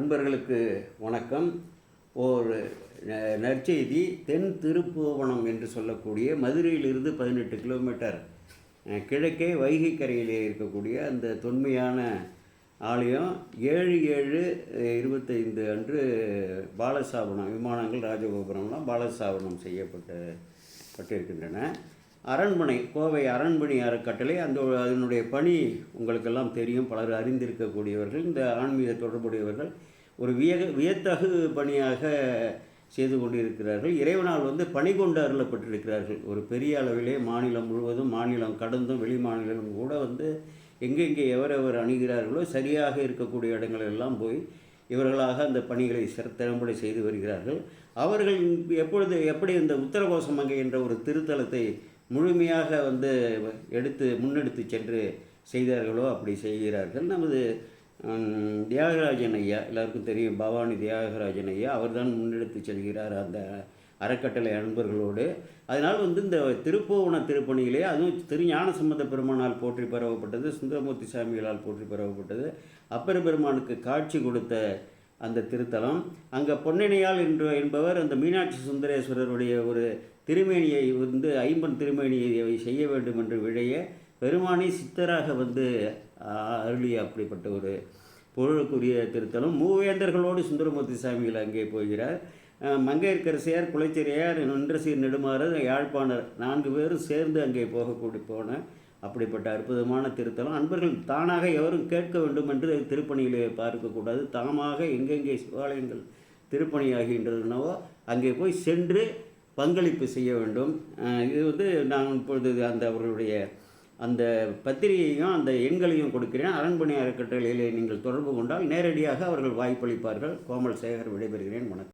அன்பர்களுக்கு வணக்கம். ஒரு நற்செய்தி தென் திருப்புவனம் என்று சொல்லக்கூடிய மதுரையிலிருந்து பதினெட்டு கிலோமீட்டர் கிழக்கே வைகை கரையிலே இருக்கக்கூடிய அந்த தொன்மையான ஆலயம் ஏழு ஏழு இருபத்தைந்து அன்று பாலசாபனம் விமானங்கள் ராஜகோபுரம்லாம் பாலசாபனம் செய்யப்பட்டு பட்டிருக்கின்றன. அரண்மனை கோவை அரண்மனை அறக்கட்டளை அந்த அதனுடைய பணி உங்களுக்கெல்லாம் தெரியும் பலர் அறிந்திருக்கக்கூடியவர்கள் இந்த ஆன்மீக தொடர்புடையவர்கள் ஒரு விய வியத்தகு பணியாக செய்து கொண்டிருக்கிறார்கள். இறைவனால் வந்து பணி கொண்டு அருளப்பட்டிருக்கிறார்கள். ஒரு பெரிய அளவிலே மாநிலம் முழுவதும் மாநிலம் கடந்தும் வெளி மாநிலம் கூட வந்து எங்கெங்கே எவரெவர் அணுகிறார்களோ சரியாக இருக்கக்கூடிய இடங்களெல்லாம் போய் இவர்களாக அந்த பணிகளை திறம்பட செய்து வருகிறார்கள். அவர்கள் எப்பொழுது எப்படி இந்த உத்தரகோசமங்கை என்ற ஒரு திருத்தலத்தை முழுமையாக வந்து எடுத்து முன்னெடுத்து சென்று செய்தார்களோ அப்படி செய்கிறார்கள். நமது தியாகராஜன் ஐயா எல்லாருக்கும் தெரியும் பவானி தியாகராஜன் ஐயா அவர்தான் முன்னெடுத்து செல்கிறார் அந்த அறக்கட்டளை அன்பர்களோடு. அதனால் வந்து இந்த திருப்போவன திருப்பணியிலே அதுவும் திரு சம்பந்த பெருமானால் போற்றி பரவப்பட்டது சுந்தரமூர்த்தி சாமிகளால் போற்றி பரவப்பட்டது. அப்பர் பெருமானுக்கு காட்சி கொடுத்த அந்த திருத்தலம். அங்கே பொன்னினையால் என்று என்பவர் அந்த மீனாட்சி சுந்தரேஸ்வரருடைய ஒரு திருமேனியை வந்து ஐம்பன் திருமேனியை செய்ய வேண்டும் என்று விழைய பெருமானி சித்தராக வந்து அருளிய அப்படிப்பட்ட ஒரு பொருளுக்குரிய திருத்தலம். மூவேந்தர்களோடு சுந்தரமூர்த்தி சாமிகள் அங்கே போகிறார். அஹ், மங்கையர்க்கரசியார் குலைச்செரியார் நின்றசீர் நெடுமாறு யாழ்ப்பாணர் நான்கு பேரும் சேர்ந்து அங்கே போகக்கூடி போன அப்படிப்பட்ட அற்புதமான திருத்தலம். அன்பர்கள் தானாக எவரும் கேட்க வேண்டும் என்று திருப்பணியிலே பார்க்கக்கூடாது தாமாக எங்கெங்கே சிவாலயங்கள் திருப்பணியாகின்றனவோ அங்கே போய் சென்று பங்களிப்பு செய்ய வேண்டும். இது வந்து நான் இப்பொழுது அந்த அவர்களுடைய அந்த பத்திரிகையையும் அந்த எண்களையும் கொடுக்கிறேன். அரண்மனை அறக்கட்டளையிலே நீங்கள் தொடர்பு கொண்டால் நேரடியாக அவர்கள் வாய்ப்பளிப்பார்கள். கோமல் சேகர் விடைபெறுகிறேன். வணக்கம்.